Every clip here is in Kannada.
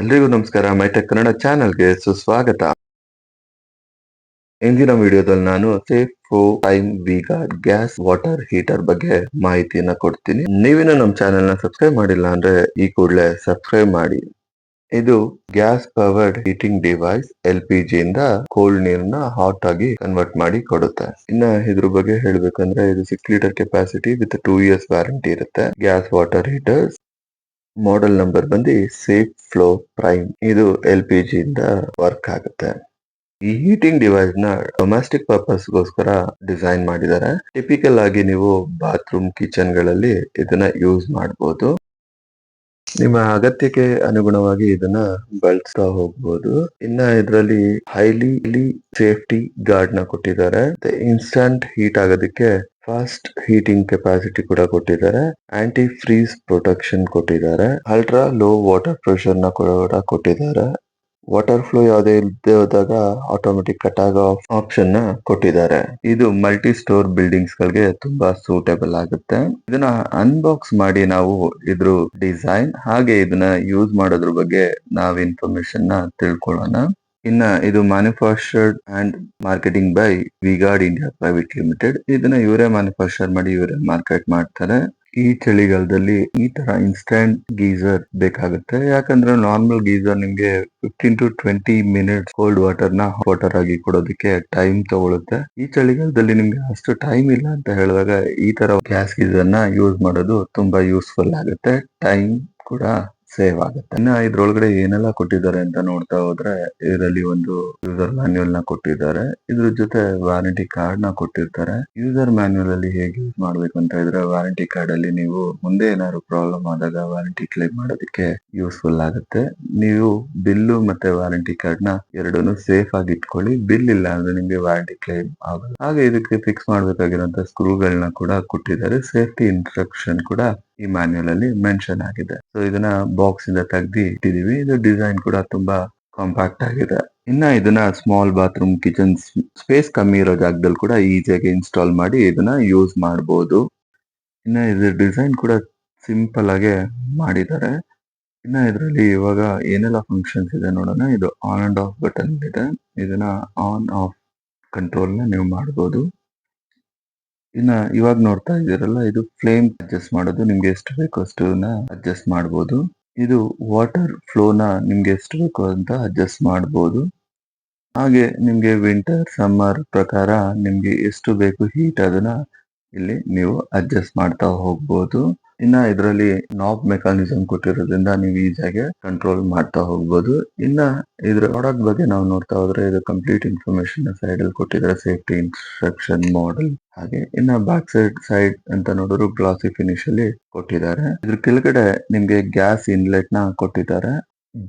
ಎಲ್ರಿಗೂ ನಮಸ್ಕಾರ. ಮೈಟೆಕ್ ಕನ್ನಡ ಚಾನೆಲ್ಗೆ ಸುಸ್ವಾಗತ. ಇಂದಿನ ವಿಡಿಯೋದಲ್ಲಿ ನಾನು ಸೇಫ್ ಟೈಮ್ ವೀಗ ಗ್ಯಾಸ್, ವಾಟರ್, ಹೀಟರ್ ಬಗ್ಗೆ ಮಾಹಿತಿಯನ್ನ ಕೊಡ್ತೀನಿ. ನೀವಿನ ನಮ್ಮ ಚಾನೆಲ್ನ ಸಬ್ಸ್ಕ್ರೈಬ್ ಮಾಡಿಲ್ಲ ಅಂದ್ರೆ ಈ ಕೂಡಲೇ ಸಬ್ಸ್ಕ್ರೈಬ್ ಮಾಡಿ. ಇದು gas powered heating device L P G ಇಂದ ಕೋಲ್ಡ್ ನೀರ್ನ ಹಾಟ್ ಆಗಿ ಕನ್ವರ್ಟ್ ಮಾಡಿ ಕೊಡುತ್ತೆ. ಇನ್ನ ಇದ್ರ ಬಗ್ಗೆ ಹೇಳ್ಬೇಕಂದ್ರೆ ಇದು six litre capacity with two years warranty ಇರುತ್ತೆ. Gas, water, heaters. Model number ಬಂದು ಸೇಫ್ ಫ್ಲೋ ಪ್ರೈಮ್ ಇದು ಎಲ್ ಪಿ ಜಿ ಇಂದ ವರ್ಕ್ ಆಗುತ್ತೆ. ಈ ಹೀಟಿಂಗ್ ಡಿವೈಸ್ನ ಡೊಮ್ಯಾಸ್ಟಿಕ್ ಪರ್ಪಸ್ ಗೋಸ್ಕರ ಡಿಸೈನ್ ಮಾಡಿದ್ದಾರೆ. ಟಿಪಿಕಲ್ ಆಗಿ ನೀವು ಬಾತ್ರೂಮ್ ಕಿಚನ್ಗಳಲ್ಲಿ ಇದನ್ನ ಯೂಸ್ ಮಾಡಬಹುದು ನಿಮ್ಮ ಅಗತ್ಯಕ್ಕೆ ಅನುಗುಣವಾಗಿ ಇದನ್ನ ಬಳಸ್ತಾ ಹೋಗ್ಬೋದು. ಇನ್ನ ಇದರಲ್ಲಿ ಹೈಲಿ ಸೇಫ್ಟಿ ಗಾರ್ಡ್ನ ಕೊಟ್ಟಿದ್ದಾರೆ. ಇನ್ಸ್ಟಂಟ್ ಹೀಟ್ ಆಗೋದಕ್ಕೆ ಫಾಸ್ಟ್ ಹೀಟಿಂಗ್ ಕೆಪಾಸಿಟಿ ಕೂಡ ಕೊಟ್ಟಿದ್ದಾರೆ ಆಂಟಿ ಫ್ರೀಸ್ ಪ್ರೊಟೆಕ್ಷನ್ ಕೊಟ್ಟಿದ್ದಾರೆ, ಅಲ್ಟ್ರಾ ಲೋ ವಾಟರ್ ಪ್ರೆಷರ್ನ ಕೂಡ ಕೊಟ್ಟಿದ್ದಾರೆ. ವಾಟರ್ ಫ್ಲೋ ಯಾವುದೇ ಇಲ್ಲದೆ ಹೋದಾಗ ಆಟೋಮೆಟಿಕ್ ಕಟ್ ಆಗೋ ಆಪ್ಷನ್ನ ಕೊಟ್ಟಿದ್ದಾರೆ. ಇದು ಮಲ್ಟಿ ಸ್ಟೋರ್ ಬಿಲ್ಡಿಂಗ್ಸ್ ಗಳಿಗೆ ತುಂಬಾ ಸೂಟೇಬಲ್ ಆಗುತ್ತೆ. ಇದನ್ನ ಅನ್ಬಾಕ್ಸ್ ಮಾಡಿ ನಾವು ಇದ್ರ ಡಿಸೈನ್ ಹಾಗೆ ಇದನ್ನ ಯೂಸ್ ಮಾಡೋದ್ರ ಬಗ್ಗೆ ನಾವ್ ಇನ್ಫಾರ್ಮೇಶನ್ನ ತಿಳ್ಕೊಳ್ಳೋಣ. ಇನ್ನ ಇದು manufactured and marketing by V-Guard India private limited ಇದನ್ನ ಇವರೇ ಮ್ಯಾನುಫ್ಯಾಕ್ಚರ್ ಮಾಡಿ, ಇವರೇ ಮಾರ್ಕೆಟ್ ಮಾಡ್ತಾರೆ. ಈ ಚಳಿಗಾಲದಲ್ಲಿ ಈ ತರ ಇನ್ಸ್ಟಂಟ್ ಗೀಸರ್ ಬೇಕಾಗುತ್ತೆ. ಯಾಕಂದ್ರೆ ನಾರ್ಮಲ್ ಗೀಸರ್ ನಿಮ್ಗೆ fifteen to twenty minutes cold ವಾಟರ್ನ water ಆಗಿ ಕೊಡೋದಕ್ಕೆ ಟೈಮ್ ತಗೊಳುತ್ತೆ. ಈ ಚಳಿಗಾಲದಲ್ಲಿ ನಿಮ್ಗೆ ಅಷ್ಟು ಟೈಮ್ ಇಲ್ಲ ಅಂತ ಹೇಳಿದಾಗ ಈ ತರ ಗ್ಯಾಸ್ ಗೀಸರ್ನ ಯೂಸ್ ಮಾಡೋದು ತುಂಬಾ ಯೂಸ್ಫುಲ್ ಆಗುತ್ತೆ. ಟೈಮ್ ಕೂಡ ಸೇವ್ ಆಗುತ್ತೆ. ಇನ್ನ ಇದ್ರೊಳಗಡೆ ಏನೆಲ್ಲ ಕೊಟ್ಟಿದ್ದಾರೆ ಅಂತ ನೋಡ್ತಾ ಹೋದ್ರೆ, ಇದರಲ್ಲಿ ಒಂದು ಯೂಸರ್ ಮ್ಯಾನ್ಯುಯಲ್ನ ಕೊಟ್ಟಿದ್ದಾರೆ. ಇದ್ರ ಜೊತೆ ವ್ಯಾರಂಟಿ ಕಾರ್ಡ್ನ ಕೊಟ್ಟಿರ್ತಾರೆ. ಯೂಸರ್ ಮ್ಯಾನ್ಯುಯಲ್ ಅಲ್ಲಿ ಹೇಗೆ ಯೂಸ್ ಮಾಡ್ಬೇಕು ಅಂತ ಇದ್ರೆ ವ್ಯಾರಂಟಿ ಕಾರ್ಡ್ ಅಲ್ಲಿ ನೀವು ಮುಂದೆ ಏನಾದ್ರು ಪ್ರಾಬ್ಲಮ್ ಆದಾಗ ವ್ಯಾರಂಟಿ ಕ್ಲೇಮ್ ಮಾಡೋದಕ್ಕೆ ಯೂಸ್ಫುಲ್ ಆಗುತ್ತೆ. ನೀವು ಬಿಲ್ಲು ಮತ್ತೆ ವ್ಯಾರಂಟಿ ಕಾರ್ಡ್ನ ಎರಡನ್ನು ಸೇಫ್ ಆಗಿ ಇಟ್ಕೊಳ್ಳಿ. ಬಿಲ್ ಇಲ್ಲ ಅಂದ್ರೆ ನಿಮ್ಗೆ ವ್ಯಾರಂಟಿ ಕ್ಲೇಮ್ ಆಗಲ್ಲ. ಹಾಗೆ ಇದಕ್ಕೆ ಫಿಕ್ಸ್ ಮಾಡ್ಬೇಕಾಗಿರುವಂತ ಸ್ಕ್ರೂಗಳನ್ನ ಕೂಡ ಕೊಟ್ಟಿದ್ದಾರೆ. ಸೇಫ್ಟಿ ಇನ್ಸ್ಟ್ರಕ್ಷನ್ ಕೂಡ ಈ ಮ್ಯಾನ್ಯಲ್ ಅಲ್ಲಿ ಮೆನ್ಷನ್ ಆಗಿದೆ. ಸೊ ಇದನ್ನ ಬಾಕ್ಸ್ ಇಂದ ತೆಗ್ದಿ ಇಟ್ಟಿದೀವಿ. ಇದು ಡಿಸೈನ್ ಕೂಡ ತುಂಬಾ ಕಾಂಪ್ಯಾಕ್ಟ್ ಆಗಿದೆ. ಇನ್ನ ಇದನ್ನ ಸ್ಮಾಲ್ ಬಾತ್ರೂಮ್ ಕಿಚನ್ ಸ್ಪೇಸ್ ಕಮ್ಮಿ ಇರೋ ಜಾಗದಲ್ಲಿ ಕೂಡ ಈಸಿಯಾಗಿ ಇನ್ಸ್ಟಾಲ್ ಮಾಡಿ ಇದನ್ನ ಯೂಸ್ ಮಾಡಬಹುದು ಇನ್ನ ಇದ್ರ ಡಿಸೈನ್ ಕೂಡ ಸಿಂಪಲ್ ಆಗಿ ಮಾಡಿದ್ದಾರೆ. ಇನ್ನ ಇದರಲ್ಲಿ ಇವಾಗ ಏನೆಲ್ಲ ಫಂಕ್ಷನ್ಸ್ ಇದೆ ನೋಡೋಣ. ಇದು ಆನ್ ಅಂಡ್ ಆಫ್ ಬಟನ್ ಇದೆ. ಇದನ್ನ ಆನ್ ಆಫ್ ಕಂಟ್ರೋಲ್ನ ನೀವು ಮಾಡಬಹುದು ಇನ್ನ ಇವಾಗ ನೋಡ್ತಾ ಇದ್ದೀರಲ್ಲ, ಇದು ಫ್ಲೇಮ್ ಅಡ್ಜಸ್ಟ್ ಮಾಡೋದು. ನಿಮ್ಗೆ ಎಷ್ಟು ಬೇಕು ಅಷ್ಟನ್ನ ಅಡ್ಜಸ್ಟ್ ಮಾಡಬಹುದು ಇದು ವಾಟರ್ ಫ್ಲೋನ ನಿಮ್ಗೆ ಎಷ್ಟು ಬೇಕು ಅಂತ ಅಡ್ಜಸ್ಟ್ ಮಾಡಬಹುದು ಹಾಗೆ ನಿಮ್ಗೆ ವಿಂಟರ್ ಸಮ್ಮರ್ ಪ್ರಕಾರ ನಿಮ್ಗೆ ಎಷ್ಟು ಬೇಕು ಹೀಟ್ ಅದನ್ನ ಇಲ್ಲಿ ನೀವು ಅಡ್ಜಸ್ಟ್ ಮಾಡ್ತಾ ಹೋಗ್ಬೋದು. ಇನ್ನ ಇದರಲ್ಲಿ ನಾಬ್ ಮೆಕಾನಿಸಮ್ ಕೊಟ್ಟಿರೋದ್ರಿಂದ ನೀವು ಈಸಿಯಾಗಿ ಕಂಟ್ರೋಲ್ ಮಾಡ್ತಾ ಹೋಗ್ಬೋದು. ಇನ್ನ ಇದ್ರ ಪ್ರಾಡಕ್ಟ್ ಬಗ್ಗೆ ನಾವು ನೋಡ್ತಾ ಹೋದ್ರೆ ಇದು ಕಂಪ್ಲೀಟ್ ಇನ್ಫಾರ್ಮೇಶನ್ ಸೈಡ್ ಅಲ್ಲಿ ಕೊಟ್ಟಿದ್ದಾರೆ ಸೇಫ್ಟಿ ಇನ್ಸ್ಟ್ರಕ್ಷನ್ ಮಾಡೆಲ್ ಹಾಗೆ ಇನ್ನ ಬ್ಯಾಕ್ ಸೈಡ್ ಸೈಡ್ ಅಂತ ನೋಡಿದ್ರು ಗ್ಲಾಸಿ ಫಿನಿಶ್ ಅಲ್ಲಿ ಕೊಟ್ಟಿದ್ದಾರೆ. ಇದ್ರ ಕೆಳಗಡೆ ನಿಮ್ಗೆ ಗ್ಯಾಸ್ ಇನ್ಲೆಟ್ನ ಕೊಟ್ಟಿದ್ದಾರೆ.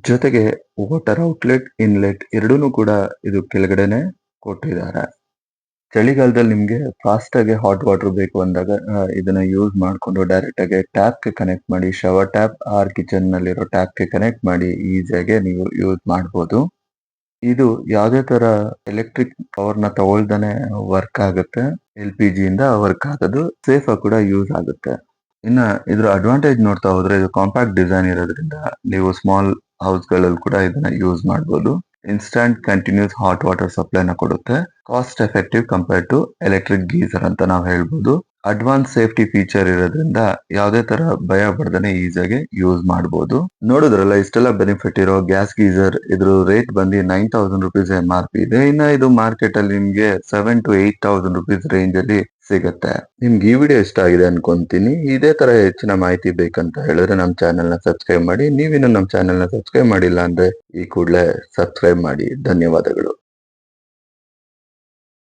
ಜೊತೆಗೆ ವಾಟರ್ ಔಟ್ಲೆಟ್ ಇನ್ಲೆಟ್ ಎರಡೂನು ಕೂಡ ಇದು ಕೆಳಗಡೆನೆ ಕೊಟ್ಟಿದ್ದಾರೆ. ಚಳಿಗಾಲದಲ್ಲಿ ನಿಮ್ಗೆ ಫಾಸ್ಟ್ ಆಗಿ ಹಾಟ್ ವಾಟರ್ ಬೇಕು ಅಂದಾಗ ಇದನ್ನ ಯೂಸ್ ಮಾಡ್ಕೊಂಡು ಡೈರೆಕ್ಟ್ ಆಗಿ ಟ್ಯಾಪ್ಗೆ ಕನೆಕ್ಟ್ ಮಾಡಿ ಶವರ್ ಟ್ಯಾಪ್ ಆರ್ ಕಿಚನ್ ನಲ್ಲಿರೋ ಟ್ಯಾಪ್ಗೆ ಕನೆಕ್ಟ್ ಮಾಡಿ ಈಸಿಯಾಗಿ ನೀವು ಯೂಸ್ ಮಾಡಬಹುದು ಇದು ಯಾವುದೇ ತರ ಎಲೆಕ್ಟ್ರಿಕ್ ಪವರ್ನ ತಗೊಳ್ದಾನೆ ವರ್ಕ್ ಆಗುತ್ತೆ. ಎಲ್ ಪಿ ಜಿ ಇಂದ ವರ್ಕ್ ಆಗೋದು. ಸೇಫ್ ಆಗಿ ಕೂಡ ಯೂಸ್ ಆಗುತ್ತೆ. ಇನ್ನ ಇದ್ರ ಅಡ್ವಾಂಟೇಜ್ ನೋಡ್ತಾ ಹೋದ್ರೆ ಇದು ಕಾಂಪ್ಯಾಕ್ಟ್ ಡಿಸೈನ್ ಇರೋದ್ರಿಂದ ನೀವು ಸ್ಮಾಲ್ ಹೌಸ್ಗಳಲ್ಲಿ ಕೂಡ ಇದನ್ನ ಯೂಸ್ ಮಾಡಬಹುದು instant continuous hot water supply ನ ಕೊಡುತ್ತೆ. Cost effective compare to electric geyser ಅಂತ ನಾವು ಹೇಳ್ಬೋದು. ಅಡ್ವಾನ್ಸ್ ಸೇಫ್ಟಿ ಫೀಚರ್ ಇರೋದ್ರಿಂದ ಯಾವುದೇ ತರ ಭಯ ಪಡ್ದನೆ ಈಸಿಯಾಗಿ ಯೂಸ್ ಮಾಡಬಹುದು ನೋಡಿದ್ರಲ್ಲ, ಇಷ್ಟೆಲ್ಲ ಬೆನಿಫಿಟ್ ಇರೋ ಗ್ಯಾಸ್ ಗೀಸರ್ ಇದ್ರ ರೇಟ್ ಬಂದು nine thousand rupees M R P ಇದೆ. ಇನ್ನ ಇದು ಮಾರ್ಕೆಟ್ ಅಲ್ಲಿ ನಿಮ್ಗೆ seven to eight thousand rupees range ಅಲ್ಲಿ ಸಿಗುತ್ತೆ. ನಿಮ್ಗೆ ಈ ವಿಡಿಯೋ ಇಷ್ಟ ಆಗಿದೆ ಅನ್ಕೊಂತೀನಿ. ಇದೇ ತರ ಹೆಚ್ಚಿನ ಮಾಹಿತಿ ಬೇಕಂತ ಹೇಳಿದ್ರೆ ನಮ್ಮ ಚಾನೆಲ್ನ ಸಬ್ಸ್ಕ್ರೈಬ್ ಮಾಡಿ. ನೀವಿನ್ನು ನಮ್ಮ ಚಾನೆಲ್ನ ಸಬ್ಸ್ಕ್ರೈಬ್ ಮಾಡಿಲ್ಲ ಅಂದ್ರೆ ಈ ಕೂಡಲೇ ಸಬ್ಸ್ಕ್ರೈಬ್ ಮಾಡಿ. ಧನ್ಯವಾದಗಳು.